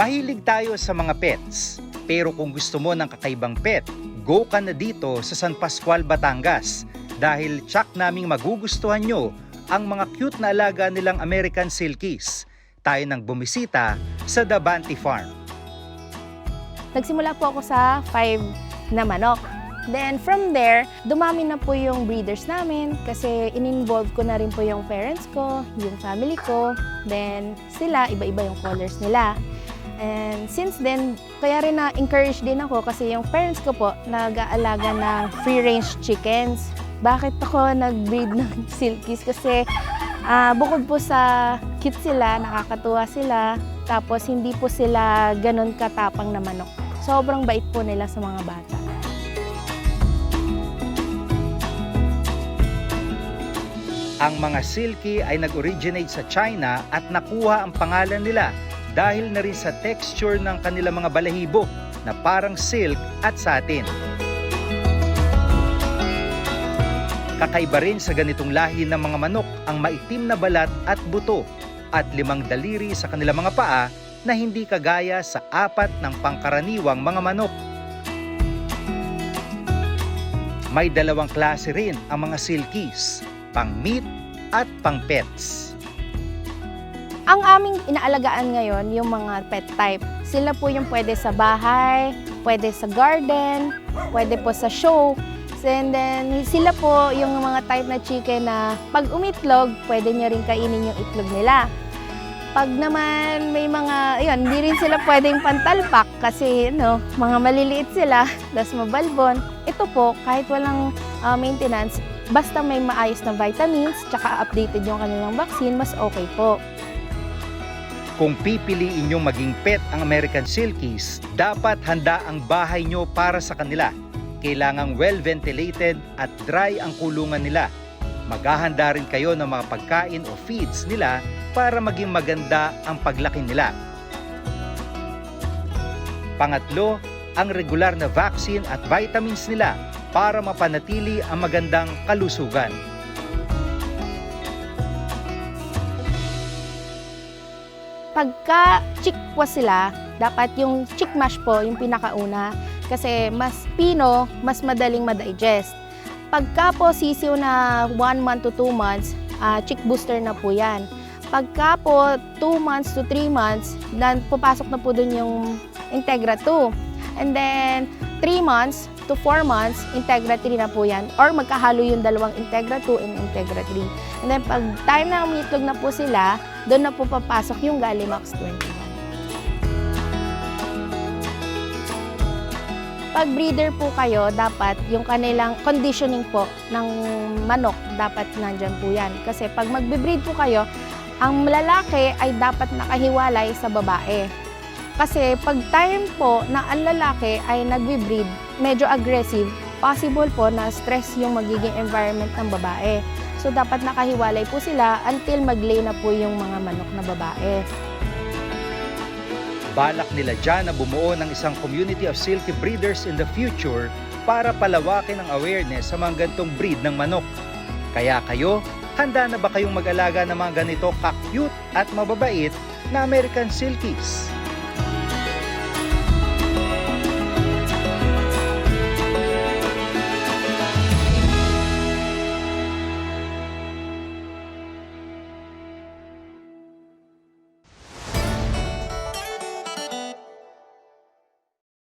Mahilig tayo sa mga pets. Pero kung gusto mo ng kakaibang pet, go ka na dito sa San Pascual, Batangas. Dahil tsak naming magugustuhan nyo ang mga cute na alaga nilang American Silkies. Tayo nang bumisita sa Davanti Farm. Nagsimula po ako sa 5 na manok. Then from there, dumami na po yung breeders namin kasi in-involve ko na rin po yung parents ko, yung family ko. Then sila, iba-iba yung colors nila. And since then, kaya rin na-encourage din ako kasi yung parents ko po nag-aalaga ng free-range chickens. Bakit ako nag-breed ng silkies? Kasi ah, bukod po sa cute sila, nakakatuwa sila, tapos hindi po sila ganun katapang na manok. Sobrang bait po nila sa mga bata. Ang mga silky ay nag-originate sa China at nakuha ang pangalan nila dahil na rin sa texture ng kanilang mga balahibo na parang silk at satin. Kakaiba rin sa ganitong lahi ng mga manok ang maitim na balat at buto at limang daliri sa kanilang mga paa na hindi kagaya sa apat ng pangkaraniwang mga manok. May dalawang klase rin ang mga silkies, pang meat at pang pets. Ang aming inaalagaan ngayon, yung mga pet type, sila po yung pwede sa bahay, pwede sa garden, pwede po sa show. And then, sila po yung mga type na chicken na pag umitlog, pwede nyo rin kainin yung itlog nila. Pag naman may mga, yun, hindi rin sila pwedeng pantalpak kasi, ano, mga maliliit sila, tas mabalbon. Ito po, kahit walang ah, maintenance, basta may maayos na vitamins, tsaka updated yung kanilang vaccine, mas okay po. Kung pipiliin nyo maging pet ang American Silkies, dapat handa ang bahay nyo para sa kanila. Kailangang well-ventilated at dry ang kulungan nila. Maghahanda rin kayo ng mga pagkain o feeds nila para maging maganda ang paglaki nila. Pangatlo, ang regular na vaccine at vitamins nila para mapanatili ang magandang kalusugan. Pagka chick po sila, dapat yung chick mash po yung pinakauna kasi mas pino, mas madaling ma-digest. Pagka po sisiw na 1 month to 2 months, ah, chick booster na po yan. Pagka po 2 months to 3 months, dan pupasok na po dun yung Integra 2. And then 3 months to 4 months, Integra 3 na po yan. Or magkahalo yung dalawang Integra 2 and Integra 3. And then pag time na umitlog na po sila, doon na po papasok yung Gallimax 21. Pag breeder po kayo, dapat yung kanilang conditioning po ng manok, dapat nandyan po yan. Kasi pag magbe-breed po kayo, ang lalaki ay dapat nakahiwalay sa babae. Kasi pag time po na ang lalaki ay nagbe-breed, medyo aggressive, possible po na stress yung magiging environment ng babae. So dapat nakahiwalay po sila until mag-lay na po yung mga manok na babae. Balak nila dyan na bumuo ng isang community of silky breeders in the future para palawakin ang awareness sa mga gantong breed ng manok. Kaya kayo, handa na ba kayong mag-alaga ng mga ganito ka-cute at mababait na American Silkies?